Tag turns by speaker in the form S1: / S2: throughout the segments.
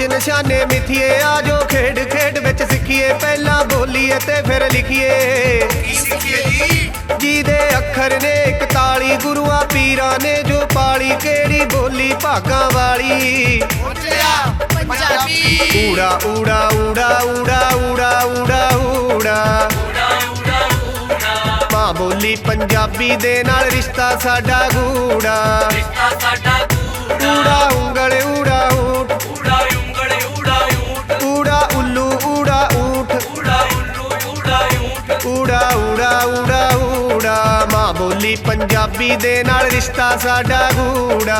S1: ਸੋਚ ਨਿਸ਼ਾਨੇ ਮਿਥੀਏ ਆਜੋ ਖੇਡ ਖੇਡ ਵਿੱਚ ਸਿੱਖੀਏ। ਪਹਿਲਾਂ ਬੋਲੀਏ ਤੇ ਫਿਰ ਲਿਖੀਏ।
S2: ਜੀ?
S1: ਜਿਹਦੇ ਅੱਖਰ ਨੇ 41 ਗੁਰੂਆਂ ਪੀਰਾਂ ਨੇ ਜੋ ਪਾਲੀ ਕਿਹੜੀ ਬੋਲੀ ਭਾਗਾਂ ਵਾਲੀ?
S2: ਪੰਜਾਬੀ।
S1: ਊੜਾ ਊੜਾ ਊੜਾ ਊੜਾ ਊੜਾ ਊੜਾ ਊੜਾ। ਮਾਂ ਬੋਲੀ ਪੰਜਾਬੀ ਦੇ ਨਾਲ ਰਿਸ਼ਤਾ ਸਾਡਾ ਗੂੜਾ। ਊੜਾ ਉਂਗਲ ਊੜਾ ਊਠ। ਬੋਲੀ ਪੰਜਾਬੀ ਦੇ ਨਾਲ ਰਿਸ਼ਤਾ ਸਾਡਾ ਗੂੜਾ।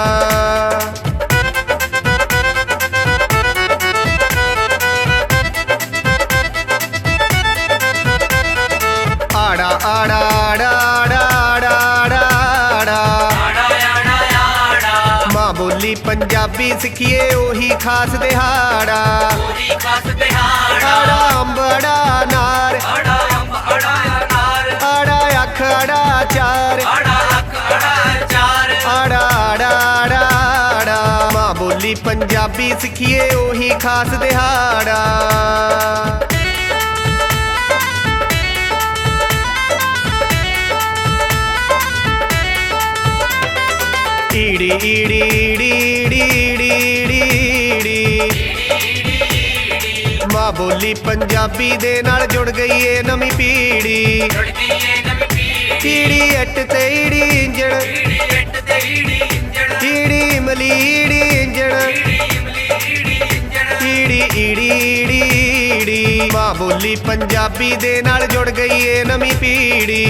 S1: ਆੜਾ ਆੜਾ ਆੜਾ ਆੜਾ ਆੜਾ ਆੜਾ ਮਾਂ ਬੋਲੀ ਪੰਜਾਬੀ ਸਿੱਖੀਏ ਉਹੀ ਖਾਸ ਦਿਹਾੜਾ। ਆੜਾ ਅੰਬੜਾ ਨਾਰ ਆੜਾ ਮਾਂ ਪੰਜਾਬੀ ਸਿੱਖੀਏ ਉਹੀ ਖਾਸ ਦਿਹਾੜਾ। ਈੜੀ ਈੜੀ ਈੜੀ ਈੜੀ ਮਾਂ ਬੋਲੀ ਪੰਜਾਬੀ ਦੇ ਨਾਲ ਜੁੜ ਗਈ ਏ ਨਵੀਂ ਪੀੜੀ ਈੜੀ ਅੱਟ ਤੇ ਈੜੀ ਇੰਜਣ। ਈੜੀ ਇਮਲੀ ਈੜੀ ਇੰਜਣ ਈੜੀ ਈੜੀ ਈੜੀ। ਮਾਂ ਬੋਲੀ ਪੰਜਾਬੀ ਦੇ ਨਾਲ ਜੁੜ ਗਈ ਏ ਨਵੀਂ ਪੀੜੀ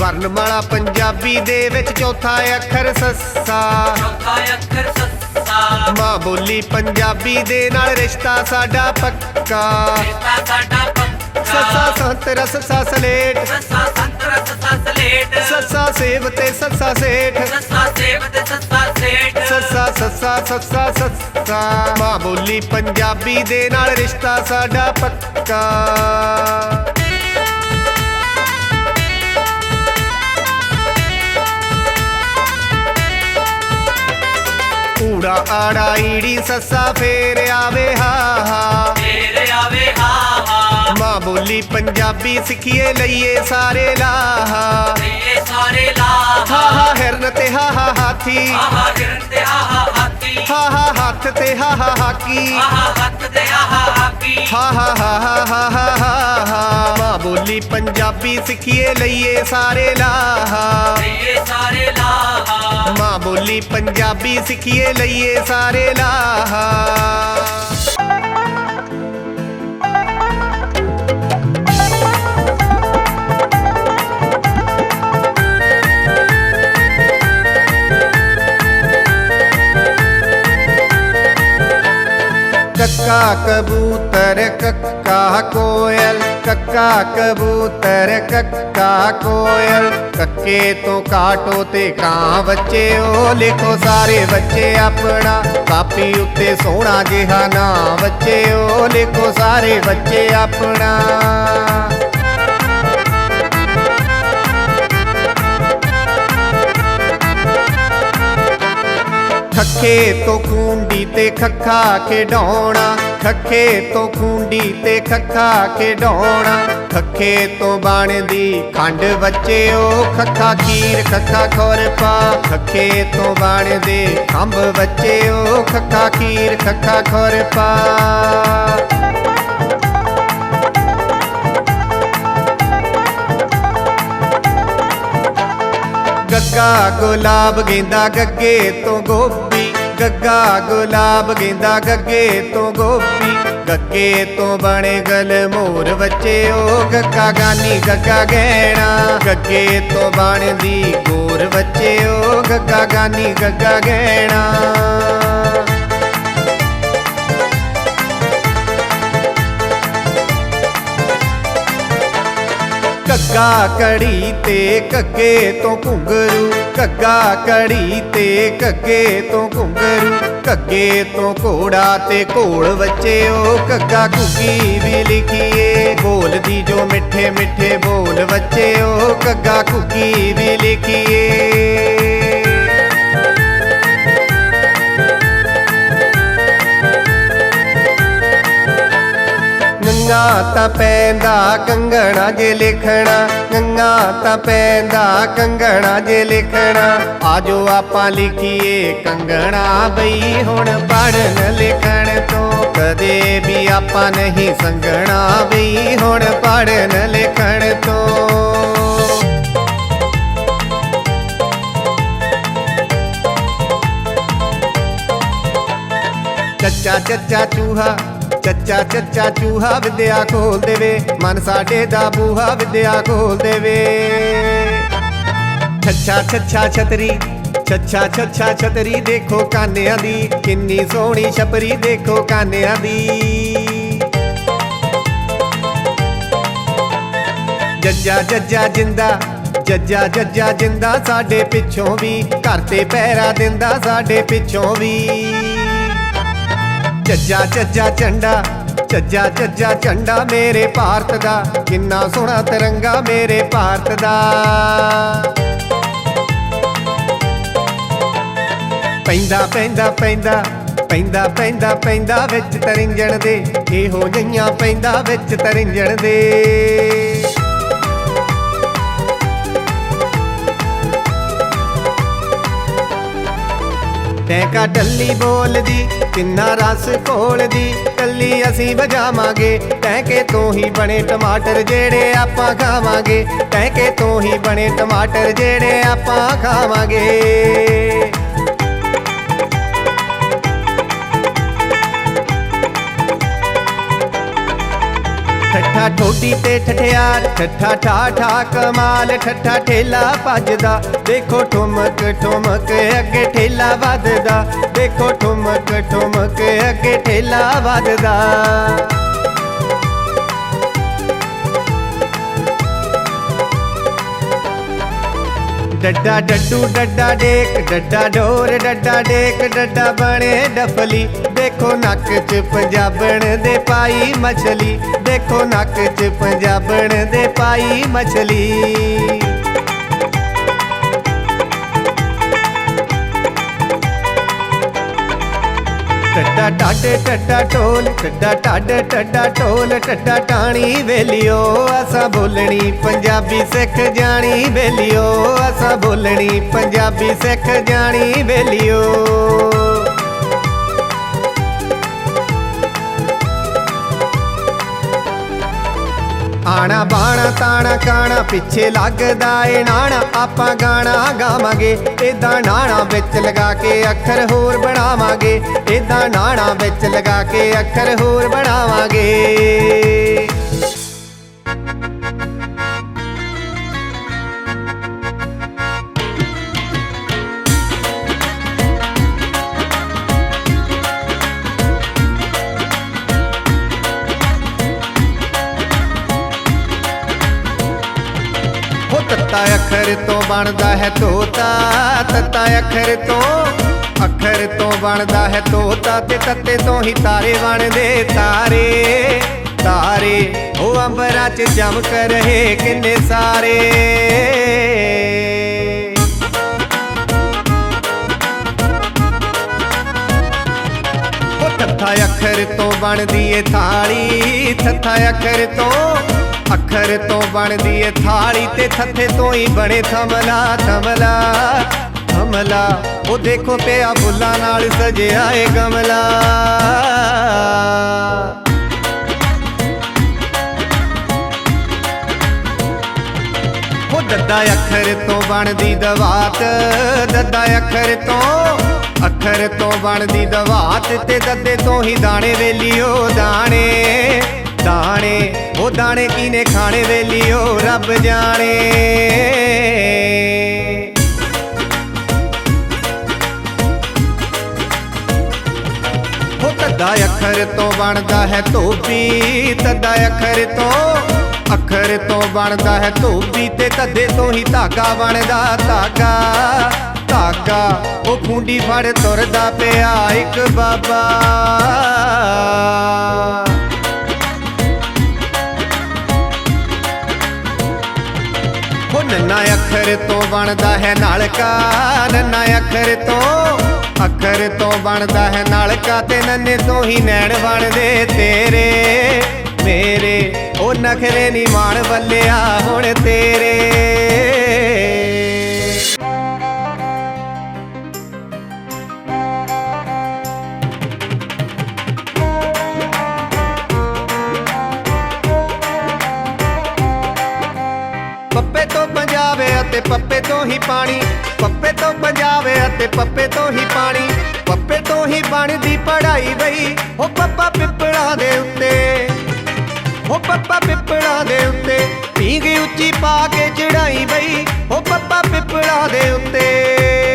S1: ਵਰਨਮਾਲਾ ਪੰਜਾਬੀ ਦੇ ਵਿੱਚ ਚੌਥਾ ਅੱਖਰ ਸੱਸਾ। ਮਾਂ ਬੋਲੀ ਪੰਜਾਬੀ ਦੇ ਨਾਲ ਰਿਸ਼ਤਾ ਸਾਡਾ ਪੱਕਾ। ਸੱਸਾ ਸੰਤਰਾ ਸੱਸਾ ਸਲੇਟ ਸੱਸਾ ਸੇਬ ਤੇ ਸੱਸਾ ਸੇਠ। ਸੱਸਾ ਸੱਸਾ ਸੱਸਾ ਸੱਸਾ ਮਾਂ ਬੋਲੀ ਪੰਜਾਬੀ ਦੇ ਨਾਲ ਰਿਸ਼ਤਾ ਸਾਡਾ ਪੱਕਾ। ਊੜਾ ਆੜਾ ਈੜੀ ਸੱਸਾ ਫੇਰ ਆਵੇ ਹਾ ਹਾ। ਮਾਂ ਬੋਲੀ ਪੰਜਾਬੀ ਸਿੱਖੀਏ ਲਈਏ ਸਾਰੇ ਲਾਹਾ ਲਈਏ ਸਾਰੇ ਲਾਹਾ ਹਾ ਹਾ ਹਿਰਨ ਤੇ ਹਾ ਹਾ ਹਾਥੀ ਹਾ ਹਾ ਹਿਰਨ ਤੇ ਹਾ ਹਾ ਹਾਥੀ ਹਾ ਹਾ ਹੱਥ ਤੇ ਹਾ ਹਾ ਹਾਕੀ ਹਾ ਹਾ ਹੱਥ ਤੇ ਹਾ ਹਾ ਹਾਕੀ ਹਾ ਹਾ ਹਾ ਹਾ ਹਾ ਹਾ ਮਾਂ ਬੋਲੀ ਪੰਜਾਬੀ ਸਿੱਖੀਏ ਲਈਏ ਸਾਰੇ ਲਾਹਾ ਲਈਏ ਸਾਰੇ ਲਾਹਾ ਮਾਂ ਬੋਲੀ ਪੰਜਾਬੀ ਸਿੱਖੀਏ ਲਈਏ ਸਾਰੇ ਲਾਹਾ ਕੱਕਾ ਕਬੂਤਰ ਕੱਕਾ ਕੋਇਲ, ਕੱਕਾ ਕਬੂਤਰ ਕੱਕਾ ਕੋਇਲ। ਕੱਕੇ ਤੋਂ ਕਾਟੋ ਤੇ ਕਾਂ ਬੱਚੇ ਉਹ ਲਿਖੋ ਸਾਰੇ ਬੱਚੇ ਆਪਣਾ। ਕਾਪੀ ਉੱਤੇ ਸੋਹਣਾ ਜਿਹਾ ਨਾਂ ਬੱਚੇ ਉਹ ਲਿਖੋ ਸਾਰੇ ਬੱਚੇ ਆਪਣਾ। ਖੱਖੇ ਤੋਂ ਖੂੰਡੀ ਤੇ ਖੱਖਾ ਖੇਡਾਉਣਾ ਖੱਖੇ ਤੋਂ ਖੂੰਡੀ ਤੇ ਖੱਖਾ ਖੇਡਾਉਣਾ ਖੱਖੇ ਤੋਂ ਬਣਦੀ ਖੰਡ ਬੱਚੇ ਉਹ ਖੱਖਾ ਖੀਰ, ਖੱਖਾ ਖੁਰਪਾ ਖੱਖੇ ਤੋਂ ਬਣਦੇ ਖੰਭ ਬੱਚੇ ਉਹ ਖੱਖਾ ਖੀਰ, ਖੱਖਾ ਖੁਰਪਾ ਗੱਗਾ ਗੁਲਾਬ ਗੇਂਦਾ ਗੱਗੇ ਤੋਂ ਗੋਪੀ ਗੱਗਾ ਗੁਲਾਬ ਗੇਂਦਾ ਗੱਗੇ ਤੋਂ ਗੋਪੀ, ਗੱਗੇ ਤੋਂ ਬਣੇ ਗਲ ਮੋਰ ਬੱਚੇ, ਉਹ ਗੱਗਾ ਗਾਨੀ ਗੱਗਾ ਗਹਿਣਾ, ਗੱਗੇ ਤੋਂ ਬਣਦੀ ਗੋਰ ਬੱਚੇ, ਉਹ ਗੱਗਾ ਗਾਨੀ ਗੱਗਾ ਗਹਿਣਾ। ਕੱਗਾ ਕੜੀ ਤੇ ਕੱਗੇ ਤੋਂ ਘੁੰਗਰੂ, ਕੱਗਾ ਕੜੀ ਤੇ ਕੱਗੇ ਤੋਂ ਘੁੰਗਰੂ, ਕੱਗੇ ਤੋਂ ਘੋੜਾ ਤੇ ਘੋਲ ਬੱਚੇ ਉਹ ਕੱਗਾ ਘੁੱਗੀ ਵੀ ਲਿਖੀਏ ਬੋਲਦੀ ਜੋ ਮਿੱਠੇ ਮਿੱਠੇ ਬੋਲ ਬੱਚਿਓ ਕੱਗਾ ਕੁੱਕੀ ਵੀ ਲਿਖੀਏ। ਗੰਗਾ ਤਾਂ ਪੈਂਦਾ ਕੰਗਣਾ ਜੇ ਲਿਖਣਾ, ਗੰਗਾ ਤਾਂ ਪੈਂਦਾ ਕੰਗਣਾ ਜੇ ਲਿਖਣਾ। ਆਜੋ ਆਪਾਂ ਲਿਖੀਏ ਕੰਗਣਾ ਬਈ, ਹੁਣ ਪੜਨ ਲਿਖਣ ਤੋਂ ਕਦੇ ਵੀ ਆਪਾਂ ਨਹੀਂ ਸੰਗਣਾ ਬਈ, ਹੁਣ ਪੜਨ ਲਿਖਣ ਤੋਂ। ਚੱਚਾ ਚੱਚਾ, ਚੂਹਾ ਚੱਚਾ ਚੱਚਾ ਚੂਹਾ ਵਿਦਿਆ ਖੋਲ ਦੇਵੇ। ਮਨ ਸਾਡੇ ਦਾ ਬੂਹਾ ਵਿਦਿਆ ਖੋਲ ਦੇਵੇ। ਛੱਛਾ ਛੱਛਾ ਛਤਰੀ, ਛੱਛਾ ਛੱਛਾ ਛਤਰੀ ਦੇਖੋ ਕਾਨਿਆਂ ਦੀ। ਕਿੰਨੀ ਸੋਹਣੀ ਛਪਰੀ ਦੇਖੋ ਕਾਨਿਆਂ ਦੀ। ਜੱਜਾ ਜੱਜਾ ਜਿੰਦਾ, ਜੱਜਾ ਜੱਜਾ ਜਿੰਦਾ ਸਾਡੇ ਪਿੱਛੋਂ ਵੀ। ਘਰ ਤੇ ਪਹਿਰਾ ਦਿੰਦਾ ਸਾਡੇ ਪਿੱਛੋਂ ਵੀ। ਚੱਜਾ ਚੱਜਾ ਝੰਡਾ, ਚੱਜਾ ਚੱਜਾ ਝੰਡਾ ਮੇਰੇ ਭਾਰਤ ਦਾ। ਕਿੰਨਾ ਸੋਹਣਾ ਤਿਰੰਗਾ ਮੇਰੇ ਭਾਰਤ ਦਾ। ਪੈਂਦਾ ਪੈਂਦਾ ਪੈਂਦਾ ਪੈਂਦਾ ਪੈਂਦਾ ਪੈਂਦਾ ਵਿੱਚ ਤਰਿੰਜਣ ਦੇ। ਇਹੋ ਜਿਹੀਆਂ ਪੈਂਦਾ ਵਿੱਚ ਤਰਿੰਜਣ ਦੇ। ਟੈਂਕਾ ਟੱਲੀ ਬੋਲਦੀ, ਕਿੰਨਾ ਰਸ ਕੋਲਦੀ ਟੱਲੀ ਅਸੀਂ ਵਜਾਵਾਂਗੇ। ਟੈਂਕੇ ਤੋਂ ਹੀ ਬਣੇ ਟਮਾਟਰ ਜਿਹੜੇ ਆਪਾਂ ਖਾਵਾਂਗੇ। ਟੈਂਕੇ ਤੋਂ ਹੀ ਬਣੇ ਟਮਾਟਰ ਜਿਹੜੇ ਆਪਾਂ ਖਾਵਾਂਗੇ। ਠੱਠਾ ਠੋਡੀ ਤੇ ਠਠਿਆਰ ਠੱਠਾ ਠਾ ਠਾ ਕਮਾਲ ਠੱਠਾ ਠੇਲਾ ਭੱਜਦਾ ਦੇਖੋ ਠੁਮਕ ਠੁਮਕ ਅੱਗੇ ਠੇਲਾ ਵੱਧਦਾ ਦੇਖੋ ਠੁਮਕ ਠੁਮਕ ਅੱਗੇ ਠੇਲਾ ਵੱਧਦਾ ਡੱਡਾ ਡੱਡੂ ਡੱਡਾ ਡੇਕ, ਡੱਡਾ ਡੋਰ, ਡੱਡਾ ਡੇਕ, ਡੱਡਾ ਬਣੇ ਡਫਲੀ। ਦੇਖੋ ਨੱਕ 'ਚ ਪੰਜਾਬਣ ਦੇ ਪਾਈ ਮਛਲੀ। ਦੇਖੋ ਨੱਕ 'ਚ ਪੰਜਾਬਣ ਦੇ ਪਾਈ ਮਛਲੀ। ਟੱਡਾ ਟਾਡੇ, ਟੱਡਾ ਢੋਲ, ਟੱਡਾ ਟੱਡ ਟੱਡਾ ਢੋਲ, ਟੱਡਾ ਟਾਣੀ ਵੇਲਿਓ ਅਸਾਂ ਬੋਲਣੀ ਪੰਜਾਬੀ ਸਿੱਖ ਜਾਣੀ ਵੇਲਿਓ ਅਸਾਂ ਬੋਲਣੀ ਪੰਜਾਬੀ ਸਿੱਖ ਜਾਣੀ ਵੇਲਿਓ। ਆਣਾ ਬਾਣਾ ਤਾਣਾ ਕਾਣਾ ਪਿੱਛੇ ਲੱਗਦਾ ਏ ਨਾਣਾ। ਆਪਾਂ ਗਾਣਾ ਗਾਵਾਂਗੇ, ਏਦਾਂ ਨਾਣਾ ਵਿੱਚ ਲਗਾ ਕੇ ਅੱਖਰ ਹੋਰ ਬਣਾਵਾਂਗੇ। ਏਦਾਂ ਨਾਣਾ ਵਿੱਚ ਲਗਾ ਕੇ ਅੱਖਰ ਹੋਰ ਬਣਾਵਾਂਗੇ। ਅੱਖਰ ਤੋਂ ਬਣਦਾ ਹੈ ਤੋਤਾ, ਤੱਤਾ ਅੱਖਰ ਤੋਂ। ਅੱਖਰ ਤੋਂ ਬਣਦਾ ਹੈ ਤੋਤਾ ਤੇ ਤੱਤੇ ਤੋਂ ਹੀ ਤਾਰੇ ਬਣਦੇ ਤਾਰੇ। ਤਾਰੇ, ਉਹ ਅੰਬਰਾਂ 'ਚ ਚਮਕ ਰਹੇ ਕਿੰਨੇ ਸਾਰੇ। ਉਹ ਅੱਖਰ ਤੋਂ ਬਣਦੀ ਏ ਥਾਲੀ ਥੱਥਾ ਅੱਖਰ ਤੋਂ। ਅੱਖਰ ਤੋਂ ਬਣਦੀ ਏ ਥਾਲੀ ਤੇ ਥੱਥੇ ਤੋਂ ਹੀ ਬਣੇ ਥਮਲਾ ਥਮਲਾ ਥਮਲਾ। ਉਹ ਦੇਖੋ ਪਿਆ ਫੁੱਲਾਂ ਨਾਲ ਸਜਿਆ ਏ ਗਮਲਾ। ਉਹ ਦੱਦਾ ਅੱਖਰ ਤੋਂ ਬਣਦੀ ਦਵਾਤ, ਦੱਦਾ ਅੱਖਰ ਤੋਂ ਅੱਖਰ ਤੋਂ ਬਣਦੀ ਦਵਾਤ ਤੇ ਦੱਦੇ ਤੋਂ ਹੀ ਦਾਣੇ ਵੇਲੀਓ ਦਾਣੇ। ਦਾਣੇ, ਉਹ ਦਾਣੇ ਕੀਨੇ ਖਾਣੇ ਵੇਲੀਓ, ਰੱਬ ਜਾਣੇ। ਉਹ ਤੱਦਾ ਅੱਖਰ ਤੋਂ ਬਣਦਾ ਹੈ ਧੋਬੀ, ਤੱਦਾ ਅੱਖਰ ਤੋਂ ਅੱਖਰ ਤੋਂ ਬਣਦਾ ਹੈ ਧੋਬੀ ਤੇ ਧੱਦੇ ਤੋਂ ਹੀ ਧਾਗਾ ਬਣਦਾ ਧਾਗਾ ਧਾਗਾ। ਉਹ ਖੁੰਡੀ ਫੜ ਤੁਰਦਾ ਪਿਆ ਇੱਕ ਬਾਬਾ। ਨੰਨਾ ਅੱਖਰ ਤੋਂ ਬਣਦਾ ਹੈ ਨਲਕਾ ਨੰਨਾ ਅੱਖਰ ਤੋਂ ਅੱਖਰ ਤੋਂ ਬਣਦਾ ਹੈ ਨਲਕਾ, ਤੇ ਨੰਨੇ ਤੋਂ ਹੀ ਨੈਣ ਬਣਦੇ ਤੇਰੇ। ਮੇਰੇ, ਉਹ ਨਖਰੇ ਨੀ ਮਾਣ ਬੱਲਿਆ ਹੁਣ ਤੇਰੇ। ਅਤੇ ਪੱਪੇ ਤੋਂ ਹੀ ਪਾਣੀ, ਪੱਪੇ ਤੋਂ ਪੰਜਾਬ ਅਤੇ ਪੱਪੇ ਤੋਂ ਹੀ ਪਾਣੀ, ਪੱਪੇ ਤੋਂ ਹੀ ਬਣਦੀ ਪੜਾਈ ਵਈ ਉਹ ਪੱਪਾ ਪਿੱਪਲਾਂ ਦੇ ਉੱਤੇ। ਉਹ ਪੱਪਾ ਪਿੱਪਲਾਂ ਦੇ ਉੱਤੇ ਪੀਂਗੀ ਉੱਚੀ ਪਾ ਕੇ ਚੜਾਈ ਵਈ ਉਹ ਪੱਪਾ ਪਿੱਪਲਾਂ ਦੇ ਉੱਤੇ।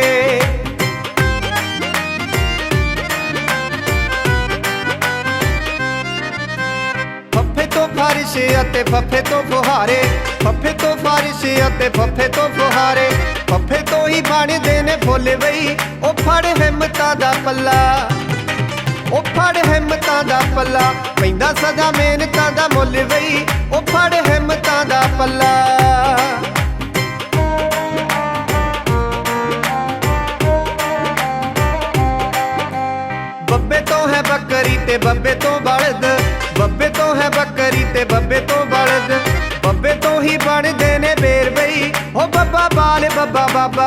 S1: ਫਾਰਿਸ਼ ਅਤੇ ਫੱਫੇ ਤੋਂ ਫੁਹਾਰੇ। ਫੱਫੇ ਤੋਂ ਫਾਰਿਸ਼ ਅਤੇ ਫੱਫੇ ਤੋਂ ਫੁਹਾਰੇ। ਫੱਫੇ ਤੋਂ ਹੀ ਬਣਦੇ ਨੇ ਫੁੱਲ ਬਈ। ਉਹ ਫੜ ਹਿੰਮਤਾਂ ਦਾ ਪੱਲਾ। ਉਹ ਫੜ ਹਿੰਮਤਾਂ ਦਾ ਪੱਲਾ। ਪੈਂਦਾ ਸਦਾ ਮਿਹਨਤਾਂ ਦਾ ਮੁੱਲ ਬਈ। ਉਹ ਫੜ ਹਿੰਮਤਾਂ ਦਾ ਪੱਲਾ। ਬੱਬੇ ਤੋਂ ਹੈ ਬੱਕਰੀ ਤੇ ਬੱਬੇ ਤੋਂ ਬਲਦ। ਬੱਬੇ ਤੋਂ ਹੈ ਬੱਕਰੀ ਤੇ ਬੱਬੇ ਤੋਂ ਬਲਦ ਬੱਬੇ ਤੋਂ ਹੀ ਬਣਦੇ ਨੇ ਬੇਰ ਬਈ। ਹੋ ਬੱਬਾ ਬਾਲ, ਬੱਬਾ ਬਾਬਾ।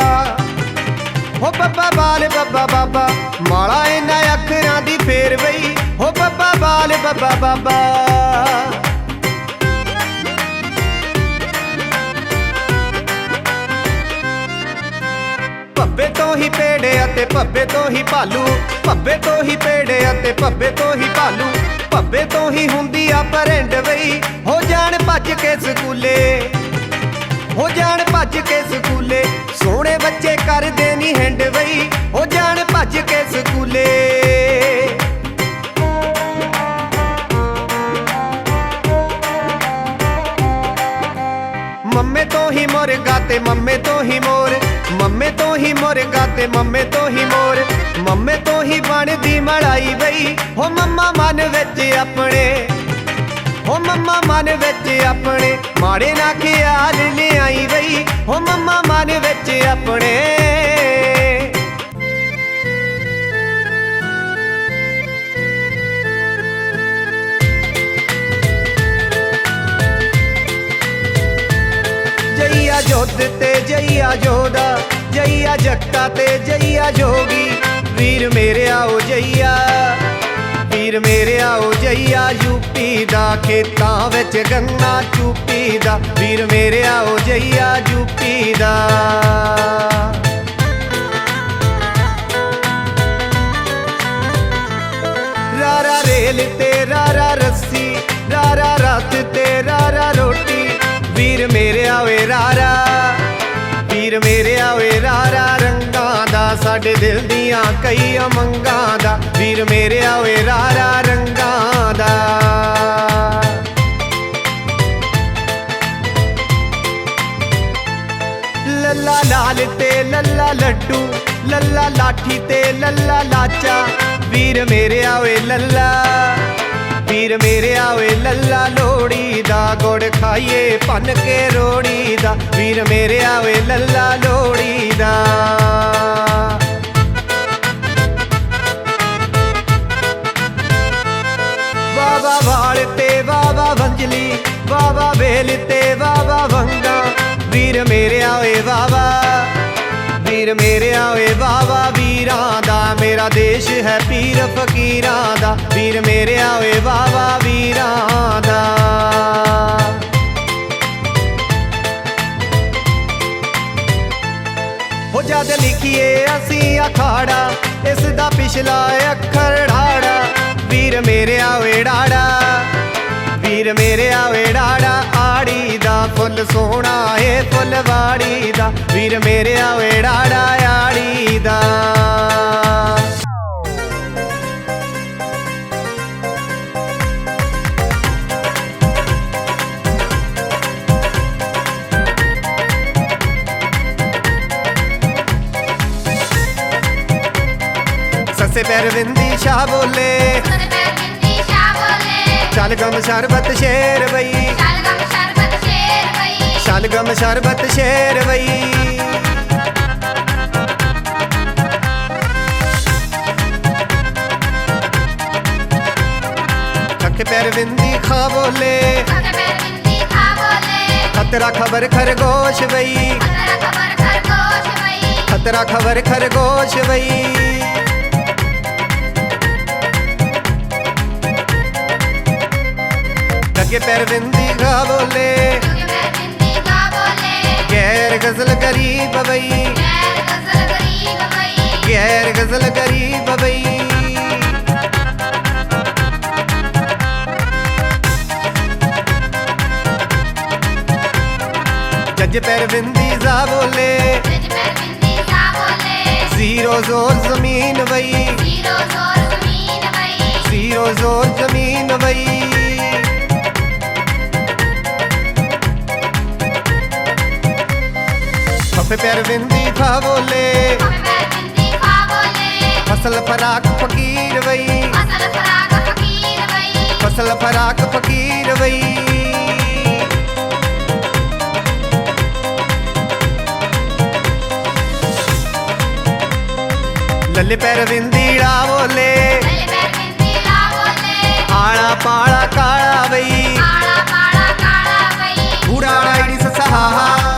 S1: ਹੋ ਬੱਬਾ ਬਾਲ, ਬੱਬਾ ਬਾਬਾ। ਮਾਲਾ ਇਹਨਾਂ ਅੱਖਰਾਂ ਦੀ ਫੇਰ ਬਈ। ਹੋ ਬੱਬਾ ਬਾਲ, ਬੱਬਾ ਬਾਬਾ। ਭੱਬੇ ਤੋਂ ਹੀ ਪੇੜੇ ਅਤੇ ਭੱਬੇ ਤੋਂ ਹੀ ਭਾਲੂ। ਭੱਬੇ ਤੋਂ ਹੀ ਪੇੜੇ ਅਤੇ ਭੱਬੇ ਤੋਂ ਹੀ ਭਾਲੂ। ਭੱਬੇ ਤੋਂ ਹੀ ਹੁੰਦੀ ਆ ਪਰਿੰਡ ਵਈ। ਹੋ ਜਾਣ ਭੱਜ ਕੇ ਸਕੂਲੇ। ਹੋ ਜਾਣ ਭੱਜ ਕੇ ਸਕੂਲੇ। ਸੋਹਣੇ ਬੱਚੇ ਕਰਦੇ ਨਹੀਂ ਹਿੰਡ ਵਈ। ਹੋ ਜਾਣ ਭੱਜ ਕੇ ਸਕੂਲੇ। ਮੰਮੇ ਤੋਂ ਹੀ ਮੁਰਗਾ ਤੇ ਮੰਮੇ ਤੋਂ ਹੀ ਮੋਰ। ਮੰਮੇ ਤੋਂ ਹੀ ਮੁਰਗਾ ਤੇ ਮੰਮੇ ਤੋਂ ਹੀ ਮੋਰ। ਮੰਮੇ ਤੋਂ ਹੀ ਬਣਦੀ ਮੜਾਈ ਬਈ। ਹੋ ਮੰਮਾ ਮਨ ਵਿੱਚ ਆਪਣੇ। ਹੋ ਮੰਮਾ ਮਨ ਵਿੱਚ ਆਪਣੇ। ਮਾੜੇ ਨਾ ਖਿਆਲ ਲਿਆਈ ਬਈ। ਹੋ ਮੰਮਾ ਮਨ ਵਿੱਚ ਆਪਣੇ। ਜਈਆ ਜੋਧ ਤੇ ਜਈਆ ਜੋਦਾ, ਜਈਆ ਜੱਟਾ ਤੇ ਜਈਆ ਜੋਗੀ। ਵੀਰ ਮੇਰੇ ਆਓ ਜਈਆ, ਵੀਰ ਮੇਰੇ ਆਓ ਜਈਆ ਯੂਪੀ ਦਾ ਖੇਤਾਂ ਵਿੱਚ ਗੰਨਾ ਚੂਪੀ ਦਾ। ਵੀਰ ਮੇਰੇ ਆਓ ਜਈਆ ਯੂਪੀ ਦਾ। ਵੀਰ ਮੇਰੇ ਆਵੇ ਰਾਰਾ, ਵੀਰ ਮੇਰੇ ਆਵੇ ਰਾਰਾ, ਰੰਗਾਂ ਦਾ ਸਾਡੇ ਦਿਲ ਦੀਆਂ ਕਈ ਅਮੰਗਾਂ ਦਾ, ਵੀਰ ਮੇਰੇ ਆਵੇ ਰਾਰਾ, ਰੰਗਾਂ ਦਾ। ਲੱਲਾ ਲਾਲ ਤੇ ਲੱਲਾ ਲੱਡੂ, ਲੱਲਾ ਲਾਠੀ ਤੇ ਲੱਲਾ ਲਾਚਾ, ਵੀਰ ਮੇਰੇ ਆਵੇ ਲੱਲਾ ਵੀਰ ਮੇਰੇ ਆਵੇ ਲੱਲਾ ਲੋੜੀ ਦਾ ਗੁੜ ਖਾਈਏ ਭੰਨ ਕੇ ਰੋੜੀ ਦਾ ਵੀਰ ਮੇਰੇ ਆਵੇ ਲੱਲਾ ਲੋੜੀ ਦਾ ਵਾਵਾ ਵਾਲ ਤੇ ਬਾਬਾ ਵੰਜਲੀ ਬਾਬਾ ਵੇਲ ਤੇ ਬਾਬਾ ਵੰਗਾ। ਵੀਰ ਮੇਰੇ ਆਵੇ ਵਾਵਾ ਵੀਰ ਮੇਰੇ ਆਵੇ ਬਾਬਾ ਵੀਰਾਂ ਦਾ। ਮੇਰਾ ਦੇਸ਼ ਹੈ ਪੀਰ ਫਕੀਰਾਂ ਦਾ। ਵੀਰ ਮੇਰੇ ਆਵੇ ਬਾਬਾ ਵੀਰਾਂ ਦਾ। ਹੋ ਜਦ ਲਿਖੀਏ ਅਸੀਂ ਅਖਾੜਾ, ਇਸ ਦਾ ਪਿਛਲਾ ਅੱਖਰ ਢਾੜਾ। ਵੀਰ ਮੇਰੇ ਆਵੇ ਢਾੜਾ ਵੀਰ ਮੇਰੇ ਆਵੇ ਢਾੜਾ ਆੜੀ ਫੁੱਲ ਸੋਹਣਾ ਏ ਫੁੱਲਵਾੜੀ ਦਾ। ਵੀਰ ਮੇਰੇ ਆਵੇ ਢਾੜਾ ਆੜੀ ਦਾ। ਸੱਸੇ ਪੈਰ ਵਿੰਦੀ ਸ਼ਾ ਬੋਲੇ।
S3: ਬਿੰਦੀ ਸ਼ਾ ਬੋਲੇ।
S1: ਚੱਲ ਗਮ ਸ਼ਰਬਤ ਸ਼ੇਰ ਬਈ।
S3: ਸ਼ਲਗਮ
S1: ਸ਼ਲਗਮ ਸ਼ਰਬਤ ਸ਼ੇਰ ਵਈ। ਖੱਕੇ ਪੈਰ ਵਿੰਦੀ ਖਾ ਬੋਲੇ।
S3: ਖੱਕੇ ਪੈਰ ਬਿੰਦੀ ਖਾ ਬੋਲੇ।
S1: ਖਤਰਾ ਖਬਰ ਖਰਗੋਸ਼ ਵਈ।
S3: ਖਤਰਾ ਖਬਰ ਖਰਗੋਸ਼ ਵਈ।
S1: ਖਤਰਾ ਖਬਰ ਖਰਗੋਸ਼ ਵਈ। ਖੱਕੇ ਪੈਰ ਵਿੰਦੀ ਖਾ ਬੋਲੇ। ਗੈਰ ਗਜ਼ਲ ਗਰੀਬ ਵਈ
S3: ਗੈਰ ਗਜ਼ਲ ਗਰੀਬ ਵਈ
S1: ਜੱਜ ਪੈਰ ਵਿੰਦੀ ਜਾ ਬੋਲੇ ਜ਼ੀਰੋ ਜ਼ੋਰ ਜ਼ਮੀਨ ਵਈ
S3: ਜ਼ੀਰੋ ਜ਼ੋਰ ਜ਼ਮੀਨ ਵਈ
S1: ਜ਼ੀਰੋ ਜ਼ੋਰ ਜ਼ਮੀਨ ਵਈ ਮਨ ਪੈਰ ਵਿੰਦੀ ਖਾ ਬੋਲੇ ਫਸਲ ਫਰਾਕ ਫਕੀਰ ਵਈ। ਫਸਲ ਫਰਾਕ ਫਕੀਰ ਵਈ। ਲੱਲੇ ਪੈਰ ਵਿੰਦੀ ਲਾ
S3: ਬੋਲੇ ਆਲਾ ਪਾਲਾ ਕਾਲਾ ਵਈ।
S1: ਆਲਾ ਪਾਲਾ ਕਾਲਾ ਵਈ। ਉੜਾੜਾ ਇੜੀ ਸਹਾਹਾ।